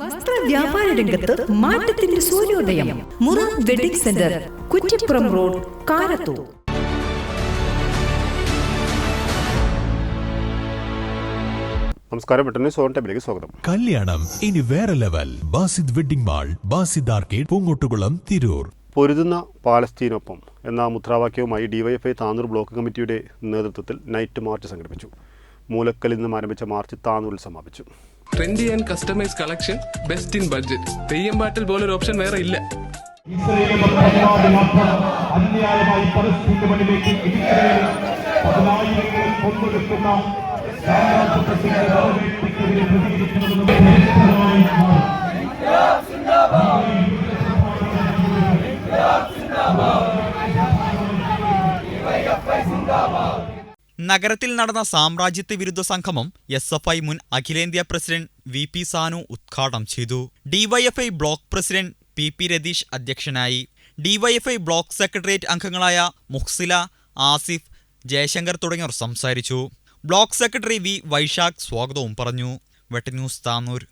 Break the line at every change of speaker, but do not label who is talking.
വസ്ത്ര വ്യാപാര രംഗത്ത് മാറ്റത്തിന്റെ സൂര്യോദയം. Mura wedding centre Kuttippuram road Karathur.
നമസ്കാരം പെട്ടെന്ന് സോൺ ടൈമിലേക്ക് സ്വാഗതം.
കല്യാണം ഇനി വേറെ level. Basid wedding mall Basid arcade Poonkottukulam Tirur.
പൊരുതുന്ന പാലസ്തീനൊപ്പം എന്ന മുദ്രാവാക്യവുമായി ഡിവൈഎഫ്ഐ താന്നൂർ ബ്ലോക്ക് കമ്മിറ്റിയുടെ നേതൃത്വത്തിൽ നൈറ്റ് മാർച്ച് സംഘടിപ്പിച്ചു. മൂലക്കലിൽ നിന്നും ആരംഭിച്ച മാർച്ച് താനൂരിൽ സമാപിച്ചു.
Trendy and customise collection best in budget Theyyam പാട്ടിൽ പോലൊരു ഓപ്ഷൻ വേറെ ഇല്ല.
അന്യായമായി പലസ്തീന്റെ മണ്ണിലേക്ക് കൊന്നൊടുക്കുന്ന
നഗരത്തിൽ നടന്ന സാമ്രാജ്യത്വ വിരുദ്ധ സംഗമം എസ് എഫ് ഐ മുൻ അഖിലേന്ത്യാ പ്രസിഡന്റ് വി പി സാനു ഉദ്ഘാടനം ചെയ്തു. DYFI block president P P Ratheesh അധ്യക്ഷനായി. ഡിവൈഎഫ്ഐ ബ്ലോക്ക് സെക്രട്ടേറിയറ്റ് അംഗങ്ങളായ മുഹ്സില ആസിഫ് ജയശങ്കർ തുടങ്ങിയവർ സംസാരിച്ചു. ബ്ലോക്ക് സെക്രട്ടറി വി വൈശാഖ് സ്വാഗതവും പറഞ്ഞു. വെട്ടന്യൂസ് താന്നൂർ